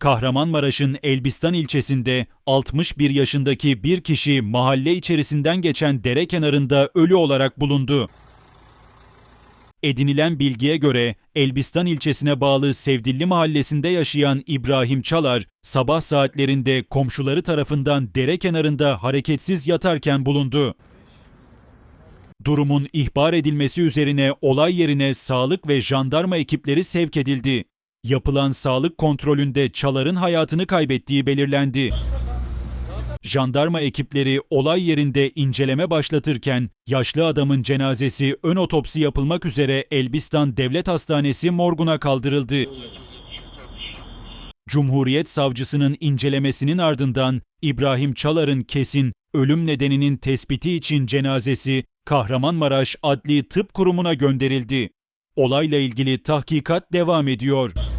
Kahramanmaraş'ın Elbistan ilçesinde 61 yaşındaki bir kişi mahalle içerisinden geçen dere kenarında ölü olarak bulundu. Edinilen bilgiye göre Elbistan ilçesine bağlı Sevdilli mahallesinde yaşayan İbrahim Çalar, sabah saatlerinde komşuları tarafından dere kenarında hareketsiz yatarken bulundu. Durumun ihbar edilmesi üzerine olay yerine sağlık ve jandarma ekipleri sevk edildi. Yapılan sağlık kontrolünde Çalar'ın hayatını kaybettiği belirlendi. Jandarma ekipleri olay yerinde inceleme başlatırken yaşlı adamın cenazesi ön otopsi yapılmak üzere Elbistan Devlet Hastanesi morguna kaldırıldı. Cumhuriyet Savcısının incelemesinin ardından İbrahim Çalar'ın kesin ölüm nedeninin tespiti için cenazesi Kahramanmaraş Adli Tıp Kurumu'na gönderildi. Olayla ilgili tahkikat devam ediyor.